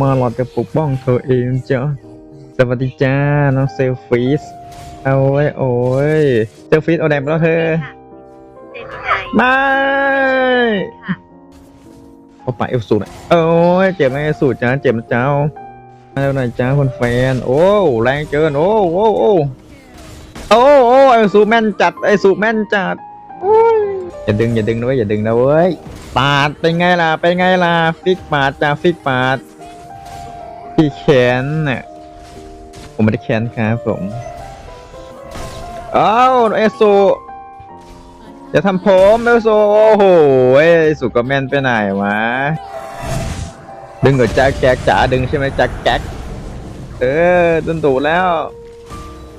มาหลอดจะปกป้องเธอเองจ้ะสวัสดีจ้า น้องเซลฟิสเอาไว้โอ้ยเซลฟิสเอาแดงไปแล้วเธอเจมินายไม่ค่ะเอาปะเอลสูหน่อยโอ้ยเจ็บไหมเอลสูจ้าเจ็บนะเจ้ามาแล้วหน่อยจ้าคนแฟน โอ้แรงเกินโอ้โอ้โอ้โอ้โอ้เอลสูแม่นจัดไอสูแม่นจัดโอ้ยอย่าดึงอย่าดึงนะเว้ยอย่าดึงนะเว้ยปาดเป็นไงล่ะเป็นไงล่ะฟิกปาดจ้าฟิกปาด ที่แขนน่ะผมไม่ได้แขนครับผมเอ้าเอลสูอย่าทำผมเอโซโอ้โหเอ้ยสุกแมนไปไหนวะดึงกับแจ็คแจ็คจ๋าดึงใช่ไหมแจ็คแจ็คเออดึงดูแล้ว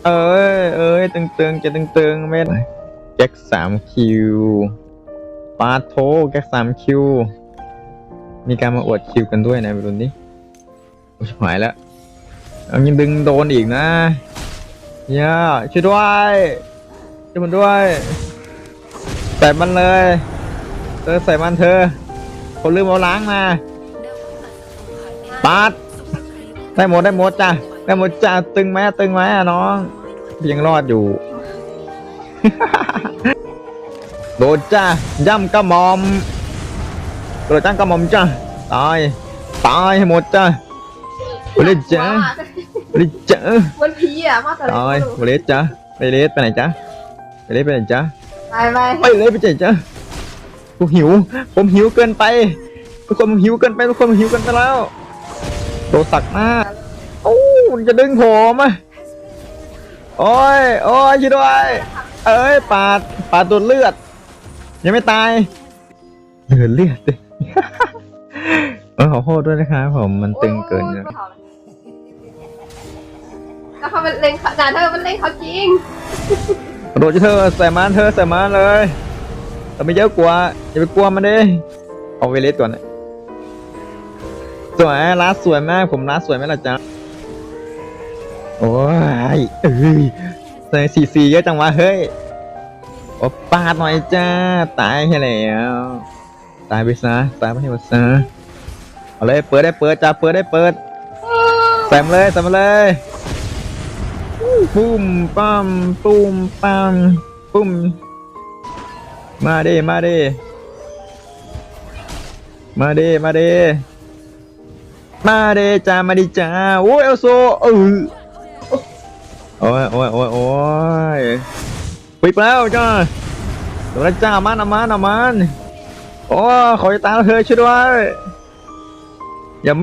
เอ้ยเอ้ยตึงตึงจะตึงตึงไม่ได้แจ็คสามคิวปาโทแจ็คสามคิวมีการมาอวดคิวกันด้วยนะไปดูนี้ หายแล้วเอายังดึงโดนอีกนะย่าช่วยด้วยช่วยมันด้วยใส่มันเลยเธอใส่มันเธอ คนลืมเอาล้างมาปาดได้หมดได้หมดจ้ะได้หมดจ้ะตึงไหมตึงไหมน้องยังรอดอยู่ โดดจ้าย่ำกระหม่อมโดดจ้ากระหม่อมจ้าตายตายให้หมดจ้า ไปเลยจ้าไปเลยจ้าวันพีอะมาแต่ไหนตายไม่รู้ไปเลยจ้าไปเลยไปไหนจ้าไปเลยไปไหนจ้าไปไปไปเลยไปเจ๊จ้ะกูหิว ผมหิวเกินไป ทุกคนผมหิวเกินไปทุกคนผมหิวเกินไปแล้วโดนสักหน้าโอ้มันจะดึงผมอะโอ้ยโอ้ยช่วยด้วยเอ้ยปาดปาดตัวเลือด ยังไม่ตายเดือดเลือดดิเออขอโทษด้วยนะครับผมมันตึงเกินโอ้ยนะ แล้วเขาเป็นเล่นเขาด่าเธอเป็นเล่นเขาจริงโดดเธอใส่มันเธอใส่มันเลยแต่ไม่เยอะกว่าอย่าไปกลัวมันดิเอาเวเลสก่อนนะสวยร้านสวยมากผมร้านสวยไหมล่ะจ๊ะโอ้ยเอ้ยใส่สีสีเยอะจังวะเฮ้ยโอ้ปาดหน่อยจ้าตายให้แล้วตายไปซะตายไปให้หมดซะเอาเลยเปิดได้เปิดจ้าเปิดได้เปิดใส่มาเลยใส่มาเลย ปุ้มปั้มปุ้มปั้มปุ้มมาเดิมาเดิมาเดิมาเดิมาเดิจ้ามาดิจ้าโอ้ยเอลโซเออโอ้ยโอ้ยโอ้ยโอ้ยปิดแล้วจ้าโดนแล้วจ้ามันอามันอามันโอ้ขอจะตามเธอช่วยด้วย